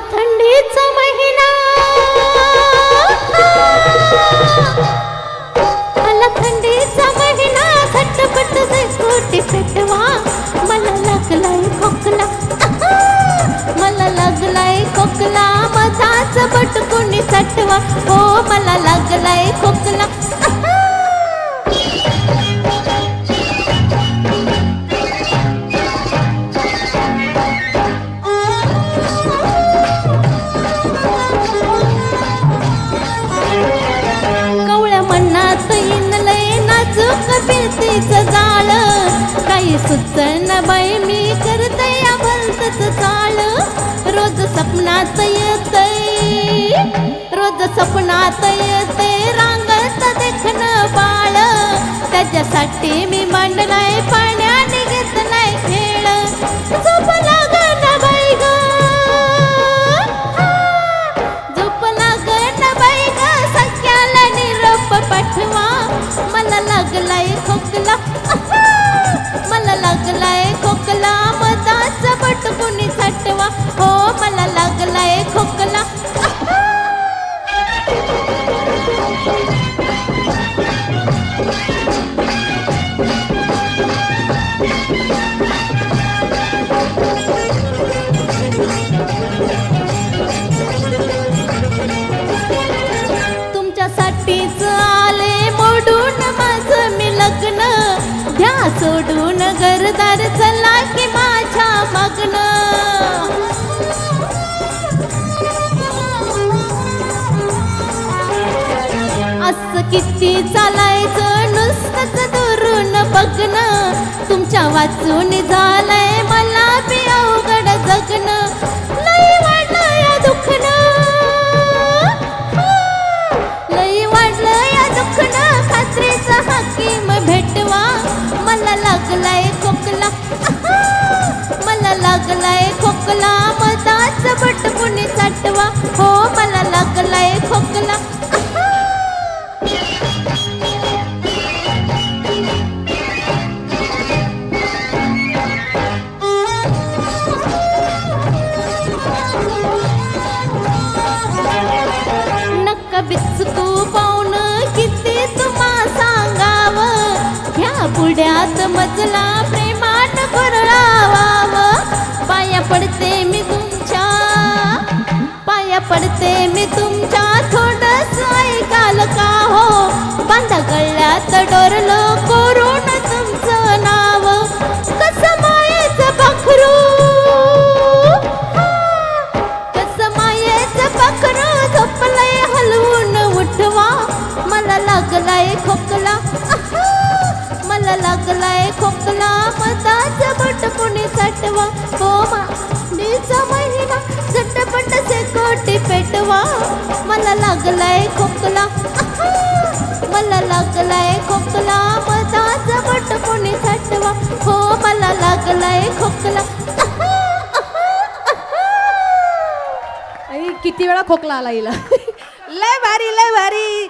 थंडीचा महिना. आला थंडीचा महिना झटपट कोटी पेटवा. मला लागलाय खोकला. मला लागलाय खोकला. मधाच बटकुनी चटवा. हो मला लागलाय खोकला. तीच जाळ. काही सुचन बाई मी करते या भलतच चाळ. रोज सपनात येते रोज सपनात येते रांगत देखण बाळ. त्याच्यासाठी मी मांडलाय पाण्या सोडून घरदार चला की माझ्या मग्न. असं किती चालायचं नुसतंच दुरून बघणं. तुमच्या वाचून झालंय मला बी अवघड जगणं. बिस्कू बिचकू पाहून किती तुम्हा सांगाव? ह्या पुढ्यात मजला प्रेम खोकला. आहा! मला लागलाय खोकला. मधाच बट कोणी साठवा. हो मीचा महिना. झटपट से कोटी पेटवा. मला लागलाय खोकला. आहा! मला लागलाय खोकला. मधाच बट कोणी साठवा. हो मला लागलाय खोकला. आहा! आई, किती वेळा खोकला आला हिला? लय भारी लय भारी.